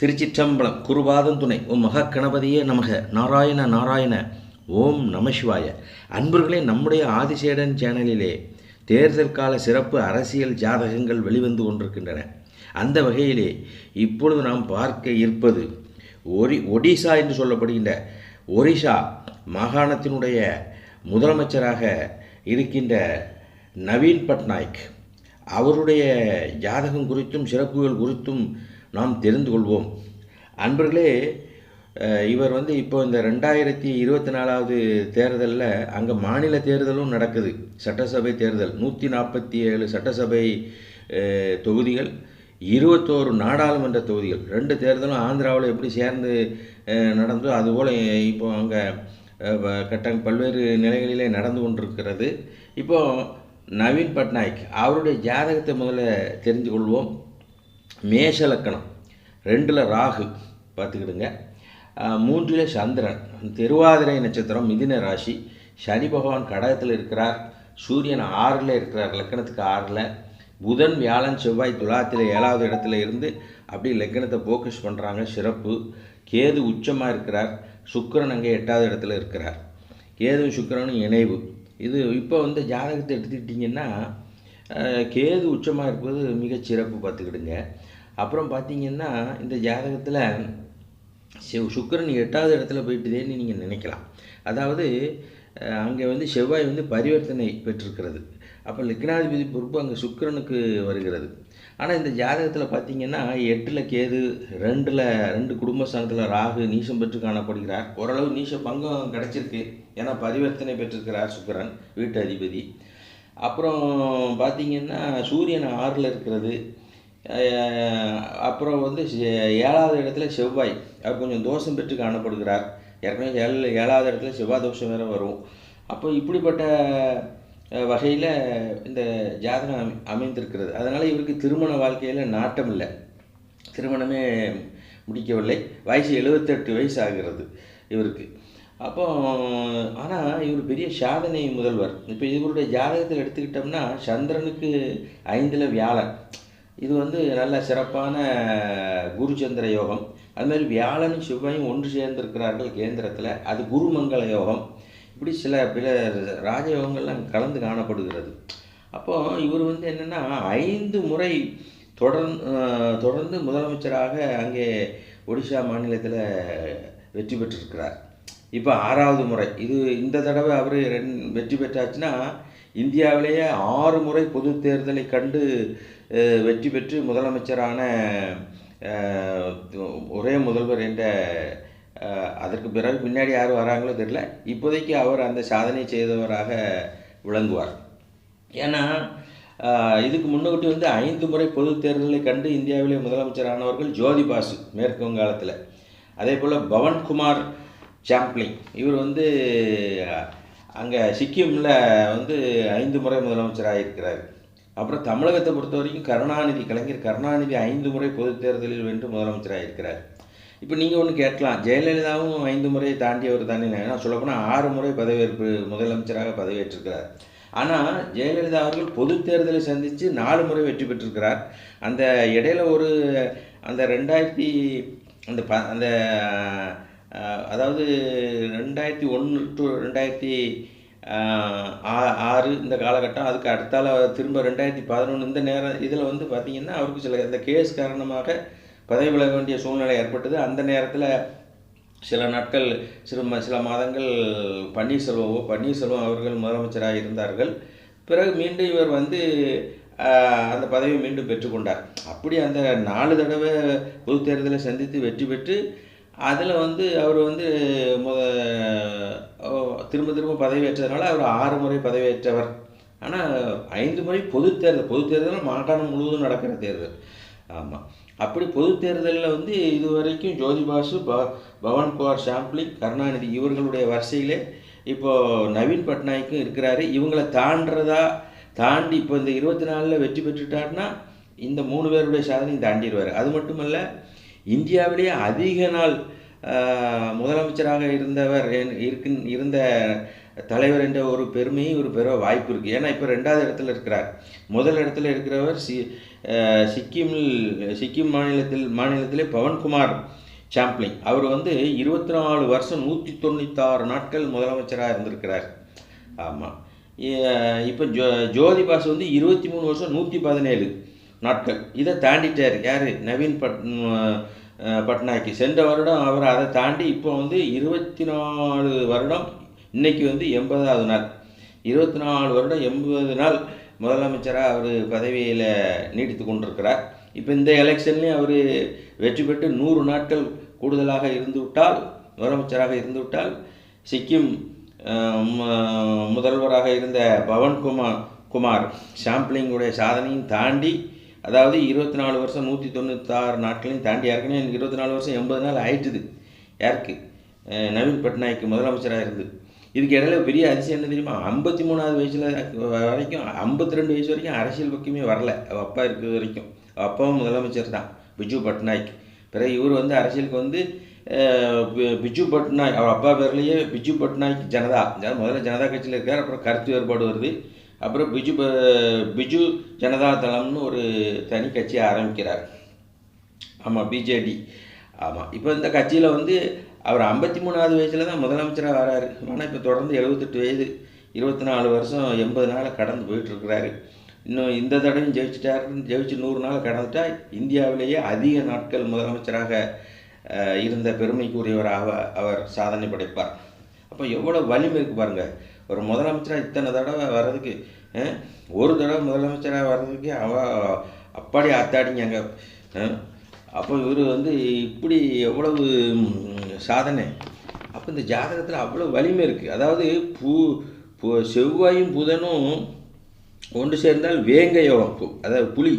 திருச்சிற்றம்பலம் குருபாதம் துணை. ஓம் மகா கணபதியே நமக. நாராயண நாராயண. ஓம் நமசிவாய அன்பர்களே நம்முடைய ஆதிசேடன் சேனலிலே தேர்தல் கால சிறப்பு அரசியல் ஜாதகங்கள் வெளிவந்து கொண்டிருக்கின்றன. அந்த வகையிலே இப்பொழுது நாம் பார்க்க இருப்பது ஒரி ஒடிசா என்று சொல்லப்படுகின்ற ஒரிசா மாகாணத்தினுடைய முதலமைச்சராக இருக்கின்ற நவீன் பட்நாயக். அவருடைய ஜாதகம் குறித்தும் சிறப்புகள் குறித்தும் நாம் தெரிந்து கொள்வோம். அன்பர்களே இவர் வந்து இப்போ இந்த ரெண்டாயிரத்தி இருபத்தி நாலாவது தேர்தலில் அங்கே மாநில தேர்தலும் நடக்குது. சட்டசபை தேர்தல் நூற்றி நாற்பத்தி ஏழு சட்டசபை தொகுதிகள் இருபத்தோரு நாடாளுமன்ற தொகுதிகள். ரெண்டு தேர்தலும் ஆந்திராவில் எப்படி சேர்ந்து நடந்தோ அதுபோல் இப்போ அங்கே கட்ட பல்வேறு நிலைகளிலே நடந்து கொண்டிருக்கிறது. இப்போ நவீன் பட்நாயக் அவருடைய ஜாதகத்தை முதல்ல தெரிந்து கொள்வோம். மேஷ லக்கணம் ரெண்டில் ராகு பார்த்துக்கிடுங்க. மூன்றில் சந்திரன். திருவாதிரை நட்சத்திரம் மிதின ராசி. சனி பகவான் கடகத்தில் இருக்கிறார். சூரியன் ஆறில் இருக்கிறார். லக்கணத்துக்கு ஆறில். புதன் வியாழன் செவ்வாய் துலாத்தில் ஏழாவது இடத்துல இருந்து அப்படி லக்கணத்தை ஃபோக்கஸ் பண்ணுறாங்க சிறப்பு. கேது உச்சமாக இருக்கிறார். சுக்கரன் அங்கே எட்டாவது இடத்துல இருக்கிறார். கேது சுக்கரனும் இணைவு. இது இப்போ வந்து ஜாதகத்தை எடுத்துக்கிட்டிங்கன்னா கேது உச்சமாக இருப்பது மிகச் சிறப்பு பார்த்துக்கிடுங்க. அப்புறம் பார்த்தீங்கன்னா இந்த ஜாதகத்தில் செவ் சுக்கிரன் எட்டாவது இடத்துல போயிட்டுதேன்னு நீங்கள் நினைக்கலாம். அதாவது அங்கே வந்து செவ்வாய் வந்து பரிவர்த்தனை பெற்றிருக்கிறது. அப்போ லக்னாதிபதி பொறுப்பு அங்கே சுக்கிரனுக்கு வருகிறது. ஆனால் இந்த ஜாதகத்தில் பார்த்தீங்கன்னா எட்டில் கேது ரெண்டில் ரெண்டு குடும்பஸ்தானத்தில் ராகு நீசம் பெற்று காணப்படுகிறார். ஓரளவு நீச பங்கம் கிடச்சிருக்கு. ஏன்னா பரிவர்த்தனை பெற்றிருக்கிறார் சுக்கரன் வீட்டு அதிபதி. அப்புறம் பார்த்தீங்கன்னா சூரியன் ஆறில் இருக்கிறது. அப்புறம் வந்து ஏழாவது இடத்துல செவ்வாய். அவர் கொஞ்சம் தோஷம் பெற்று காணப்படுகிறார். ஏற்கனவே ஏழு ஏழாவது இடத்துல செவ்வாய் தோஷம் வேறு வரும். அப்போ இப்படிப்பட்ட வகையில் இந்த ஜாதகம் அமை அமைந்திருக்கிறது. அதனால் இவருக்கு திருமண வாழ்க்கையில் நாட்டம் இல்லை. திருமணமே முடிக்கவில்லை. வயசு எழுபத்தெட்டு வயசு ஆகிறது இவருக்கு. அப்போ ஆனால் இவர் பெரிய சாதனை முதல்வர். இப்போ இவருடைய ஜாதகத்தில் எடுத்துக்கிட்டோம்னா சந்திரனுக்கு ஐந்தில் வியாழன். இது வந்து நல்ல சிறப்பான குருச்சந்திர யோகம். அதுமாதிரி வியாழனும் செவ்வாயும் ஒன்று சேர்ந்திருக்கிறார்கள் கேந்திரத்தில். அது குருமங்கள யோகம். இப்படி சில பிற ராஜயோகங்கள்லாம் கலந்து காணப்படுகிறது. அப்போ இவர் வந்து என்னென்னா ஐந்து முறை தொடர்ந்து தொடர்ந்து முதலமைச்சராக அங்கே ஒடிசா மாநிலத்தில் வெற்றி பெற்றிருக்கிறார். இப்போ ஆறாவது முறை. இது இந்த தடவை அவர் ரெண் வெற்றி பெற்றாச்சுன்னா இந்தியாவிலேயே ஆறு முறை பொது தேர்தலை கண்டு வெற்றி பெற்று முதலமைச்சரான ஒரே முதல்வர் என்ற அதற்கு பிறகு பின்னாடி யார் வராங்களோ தெரியல. இப்போதைக்கு அவர் அந்த சாதனை செய்தவராக விளங்குவார். ஏன்னா இதுக்கு முன்னோட்டி வந்து ஐந்து முறை பொது தேர்தலை கண்டு இந்தியாவிலே முதலமைச்சரானவர்கள் ஜோதி பாசு மேற்கு வங்காளத்தில் அதே போல் பவன்குமார் சாம்ப்ளிங் இவர் வந்து அங்கே சிக்கிமில் வந்து ஐந்து முறை முதலமைச்சராக இருக்கிறார் அப்புறம் தமிழகத்தை பொறுத்த வரைக்கும் கருணாநிதி கலைஞர் கருணாநிதி ஐந்து முறை பொது தேர்தலில் வென்று முதலமைச்சராக இருக்கிறார் இப்போ நீங்கள் ஒன்று கேட்கலாம். ஜெயலலிதாவும் ஐந்து முறையை தாண்டியவர் தானே? ஏன்னா சொல்லப்போனால் ஆறு முறை பதவியேற்பு முதலமைச்சராக பதவியேற்றிருக்கிறார். ஆனால் ஜெயலலிதா அவர்கள் பொது தேர்தலை சந்தித்து நாலு முறை வெற்றி பெற்றிருக்கிறார். அந்த இடையில ஒரு அந்த ரெண்டாயிரத்தி அந்த ப அந்த அதாவது ரெண்டாயிரத்தி ஒன்று டு ரெண்டாயிரத்தி ஆ- ஆறு இந்த காலகட்டம் அதுக்கு அடுத்தால திரும்ப ரெண்டாயிரத்தி பதினொன்று இந்த நேரம் இதில் வந்து பார்த்திங்கன்னா அவருக்கு சில இந்த கேஸ் காரணமாக பதவி விலக வேண்டிய சூழ்நிலை ஏற்பட்டது. அந்த நேரத்தில் சில நாட்கள் சில சில மாதங்கள் பன்னீர்செல்வமோ பன்னீர்செல்வம் அவர்கள் முதலமைச்சராக இருந்தார்கள். பிறகு மீண்டும் இவர் வந்து அந்த பதவியை மீண்டும் பெற்றுக்கொண்டார் அப்படி அந்த நாலு தடவை பொது தேர்தலை சந்தித்து வெற்றி பெற்று அதில் வந்து அவர் வந்து முத திரும்ப திரும்ப பதவியேற்றதுனால அவர் ஆறு முறை பதவியேற்றவர். ஆனால் ஐந்து முறை பொது தேர்தல் பொது தேர்தல் மாகாணம் முழுவதும் நடக்கிற தேர்தல். ஆமாம் அப்படி பொது தேர்தலில் வந்து இதுவரைக்கும் ஜோதி பாசு ப பவன்குமார் ஷாம்ப்ளிங் கருணாநிதி இவர்களுடைய வரிசையிலே இப்போது நவீன் பட்நாயக்கும் இருக்கிறாரு. இவங்களை தாண்டுறதா தாண்டி இப்போ இந்த இருபத்தி நாலில் வெற்றி பெற்றுட்டாருன்னா இந்த மூணு பேருடைய சாதனையும் தாண்டிடுவார். அது மட்டுமல்ல இந்தியாவிலேயே அதிக நாள் முதலமைச்சராக இருந்தவர் இருக்கின் இருந்த தலைவர் என்ற ஒரு பெருமையும் ஒரு பெற வாய்ப்பு இருக்குது ஏன்னா இப்போ ரெண்டாவது இடத்துல இருக்கிறார். முதல் இடத்துல இருக்கிறவர் சி சிக்கிமில் சிக்கிம் மாநிலத்தில் மாநிலத்திலே பவன்குமார் சாம்ப்ளிங் அவர் வந்து இருபத்தி நாலு வருஷம் நூற்றி தொண்ணூத்தாறு நாட்கள் முதலமைச்சராக இருந்திருக்கிறார். ஆமாம் இப்போ ஜோ ஜோதி வந்து இருபத்தி மூணு வருஷம் நூற்றி பதினேழு. நாட்கள் இதை தாண்டிட்டார். யார்? நவீன் பட் பட்நாயக்கு. சென்ற வருடம் அவர் அதை தாண்டி இப்போ வந்து இருபத்தி நாலு வருடம் இன்றைக்கி வந்து எண்பதாவது நாள். இருபத்தி நாலு வருடம் எண்பது நாள் முதலமைச்சராக அவர் பதவியில் நீடித்து கொண்டிருக்கிறார். இப்போ இந்த எலெக்ஷன்லேயும் அவர் வெற்றி பெற்று நூறு நாட்கள் கூடுதலாக இருந்துவிட்டால் முதலமைச்சராக இருந்துவிட்டால் சிக்கிம் முதல்வராக இருந்த பவன்குமார் குமார் சாம்பிளிங்குடைய சாதனையும் தாண்டி அதாவது இருபத்தி நாலு வருஷம் நூற்றி தொண்ணூத்தாறு நாட்களையும் தாண்டி ஏற்கனவே எனக்கு இருபத்தி நாலு வருஷம் எண்பது நாள் ஆயிட்டுது. யாருக்கு? நவீன் பட்நாயக் முதலமைச்சராக இருந்து. இதுக்கு இடையில பெரிய அதிசயம் என்ன தெரியுமா? ஐம்பத்தி மூணாவது வயசில் வரைக்கும் ஐம்பத்தி ரெண்டு வயசு வரைக்கும் அரசியல் பக்கமே வரல. அவள் அப்பா இருக்கிற வரைக்கும். அப்பாவும் முதலமைச்சர் தான் பிஜு பட்நாயக். பிறகு இவர் வந்து அரசியலுக்கு வந்து பிஜு பட்நாயக் அவர் அப்பா பேர்லேயே பிஜு பட்நாயக் ஜனதா. முதல்ல ஜனதா கட்சியில் இருக்கார் அப்புறம் கருத்து வேறுபாடு வருது. அப்புறம் பிஜு பிஜு ஜனதா தளம்னு ஒரு தனி கட்சியை ஆரம்பிக்கிறார். ஆமாம் பிஜேடி. ஆமாம் இப்போ இந்த கட்சியில் வந்து அவர் ஐம்பத்தி மூணாவது வயசில் தான் முதலமைச்சராக வராரு. ஆனால் இப்போ தொடர்ந்து எழுபத்தெட்டு வயது இருபத்தி நாலு வருஷம் எண்பது நாளை கடந்து போயிட்டுருக்கிறாரு. இன்னும் இந்த தடவையும் ஜெயிச்சிட்டாருன்னு ஜெயிச்சு நூறு நாள் கடந்துட்டா இந்தியாவிலேயே அதிக நாட்கள் முதலமைச்சராக இருந்த பெருமைக்குரியவராக அவர் சாதனை படைப்பார். அப்போ எவ்வளோ வலிமை இருக்குது பாருங்கள் ஒரு முதலமைச்சராக இத்தனை தடவை வர்றதுக்கு ஒரு தடவை முதலமைச்சராக வர்றதுக்கு அவ அப்பாடி ஆத்தாடிங்க அப்போ இவர் வந்து இப்படி எவ்வளவு சாதனை. அப்போ இந்த ஜாதகத்தில் அவ்வளோ வலிமை இருக்குது அதாவது பூ பூ- செவ்வாயும் புதனும் ஒன்று சேர்ந்தால் வேங்க யோகம் அதாவது புலி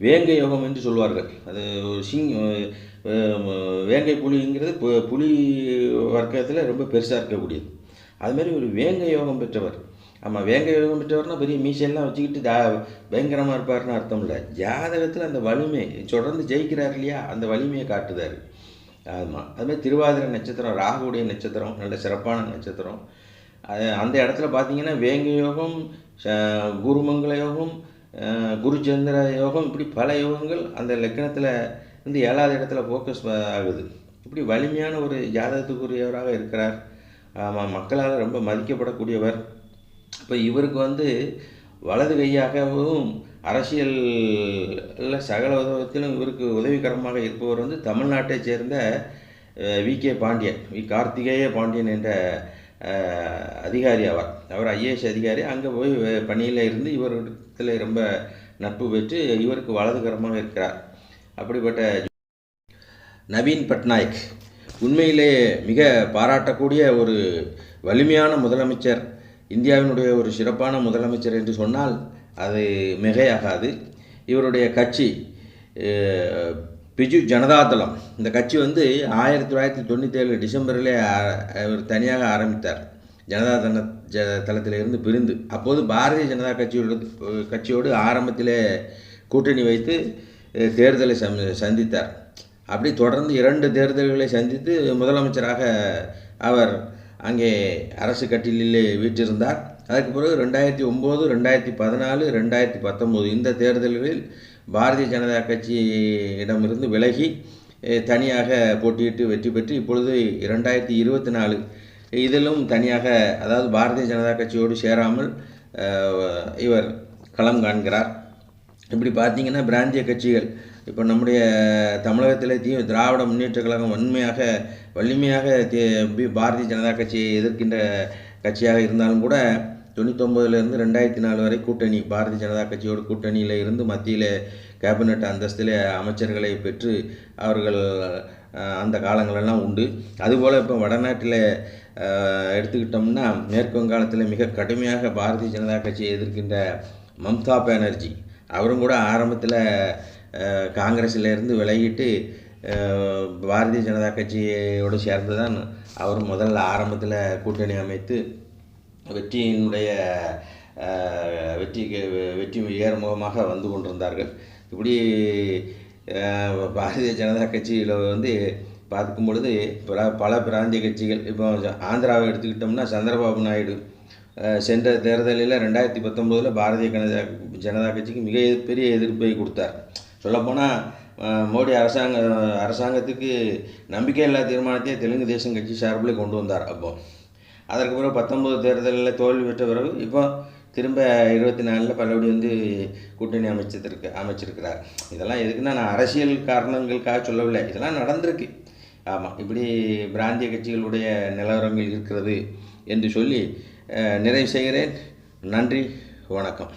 வேங்க யோகம் என்று சொல்வார்கள். அது ஒரு சிங் வேங்கை புலிங்கிறது பு- புலி வர்க்கத்தில் ரொம்ப பெருசாக இருக்கக்கூடியது. அதுமாரி ஒரு வேங்க யோகம் பெற்றவர். ஆமாம் வேங்க யோகம் பெற்றவர்னா பெரிய மீசையெல்லாம் வச்சுக்கிட்டு ஜா பயங்கரமாக இருப்பார்னு அர்த்தம் இல்லை ஜாதகத்தில் அந்த வலிமை தொடர்ந்து ஜெயிக்கிறார் இல்லையா? அந்த வலிமையை காட்டுதார். ஆமாம் அதுமாதிரி திருவாதிரை நட்சத்திரம் ராகுடைய நட்சத்திரம் நல்ல சிறப்பான நட்சத்திரம். அது அந்த இடத்துல பார்த்தீங்கன்னா வேங்க யோகம் குருமங்கள யோகம் குருச்சந்திர யோகம் இப்படி பல யோகங்கள் அந்த லக்கணத்தில் வந்து ஏழாவது இடத்துல ஃபோக்கஸ் ஆகுது. இப்படி வலிமையான ஒரு ஜாதகத்துக்குரியவராக இருக்கிறார். மக்களால் ரொம்ப மதிக்கப்படக்கூடியவர். இப்போ இவருக்கு வந்து வலது கையாகவும் அரசியலில் சகல உதவத்திலும் இவருக்கு உதவிகரமாக இருப்பவர் வந்து தமிழ்நாட்டை சேர்ந்த V. K. Pandian V. Karthikeya Pandian என்ற அதிகாரி அவர். அவர் ஐஏஎஸ் அதிகாரி. அங்கே போய் பணியில் இருந்து இவரிடத்தில் ரொம்ப நட்பு பெற்று இவருக்கு வலதுகரமாக இருக்கிறார். அப்படிப்பட்ட நவீன் பட்நாயக். உண்மையிலேயே மிக பாராட்டக்கூடிய ஒரு வலிமையான முதலமைச்சர் இந்தியாவினுடைய ஒரு சிறப்பான முதலமைச்சர் என்று சொன்னால் அது மிகையாகாது. இவருடைய கட்சி பிஜு ஜனதாதளம் இந்த கட்சி வந்து ஆயிரத்தி தொள்ளாயிரத்தி தொண்ணூற்றேழு டிசம்பரிலே இவர் அவர் தனியாக ஆரம்பித்தார். ஜனதா தள ஜ தளத்திலிருந்து பிரிந்து. அப்போது பாரதிய ஜனதா கட்சியோடு கட்சியோடு ஆரம்பத்திலே கூட்டணி வைத்து தேர்தலை சந்தித்தார். அப்படி தொடர்ந்து இரண்டு தேர்தல்களை சந்தித்து முதலமைச்சராக அவர் அங்கே அரசு கட்டிலே வீற்றிருந்தார். அதற்கு பிறகு ரெண்டாயிரத்தி ஒம்பது ரெண்டாயிரத்தி பதினாலு ரெண்டாயிரத்தி பத்தொம்போது இந்த தேர்தல்களில் பாரதிய ஜனதா கட்சியிடமிருந்து விலகி தனியாக போட்டியிட்டு வெற்றி பெற்று இப்பொழுது இரண்டாயிரத்தி இருபத்தி நாலு இதிலும் தனியாக அதாவது பாரதிய ஜனதா கட்சியோடு சேராமல் இவர் களம் காண்கிறார். இப்படி பார்த்தீங்கன்னா பிராந்திய கட்சிகள் இப்போ நம்முடைய தமிழகத்தில் தீ திராவிட முன்னேற்ற கழகம் வன்மையாக வலிமையாக பி- பாரதிய ஜனதா கட்சியை எதிர்க்கின்ற கட்சியாக இருந்தாலும் கூட தொண்ணூத்தொம்பதுலேருந்து ரெண்டாயிரத்தி நாலு வரை கூட்டணி பாரதிய ஜனதா கட்சியோட கூட்டணியில் இருந்து மத்தியில் கேபினட் அந்தஸ்தில் அமைச்சர்களை பெற்று அவர்கள் அந்த காலங்களெல்லாம் உண்டு. அதுபோல் இப்போ வடநாட்டில் எடுத்துக்கிட்டோம்னா மேற்கு வங்காளத்தில் மிக கடுமையாக பாரதிய ஜனதா கட்சியை எதிர்க்கின்ற மம்தா பானர்ஜி. அவரும் கூட ஆரம்பத்தில் காங்கிரஸிலிருந்து விலகிட்டு பாரதிய ஜனதா கட்சியோடு சேர்ந்து தான் அவர் முதல்ல ஆரம்பத்தில் கூட்டணி அமைத்து வெற்றியினுடைய அஹ், வெற்றிக்கு வெற்றி ஏறுமுகமாக வந்து கொண்டிருந்தார்கள். இப்படி பாரதிய ஜனதா கட்சியில் வந்து பார்க்கும் பொழுது பல பல பிராந்திய கட்சிகள் இப்போ ஆந்திராவை எடுத்துக்கிட்டோம்னா சந்திரபாபு நாயுடு சென்ற தேர்தலில் ரெண்டாயிரத்தி பத்தொம்போதில் பாரதிய ஜனதா ஜனதா கட்சிக்கு மிக பெரிய எதிர்ப்பை கொடுத்தார். சொல்லப்போனால் மோடி அரசாங்க அரசாங்கத்துக்கு நம்பிக்கையில்லா தீர்மானத்தையே தெலுங்கு தேசம் கட்சி சார்பில் கொண்டு வந்தார். அப்போ அதற்கு பிறகு பத்தொம்பது தேர்தலில் தோல்வி பெற்ற பிறகு இப்போ திரும்ப இருபத்தி நாலில் பல்லபடி வந்து கூட்டணி அமைச்சதற்கு அமைச்சிருக்கிறார். இதெல்லாம் எதுக்குன்னா நான் அரசியல் காரணங்களுக்காக சொல்லவில்லை. இதெல்லாம் நடந்திருக்கு. ஆமாம் இப்படி பிராந்திய கட்சிகளுடைய நிலவரங்கள் இருக்கிறது என்று சொல்லி நிறைவு செய்கிறேன். நன்றி வணக்கம்.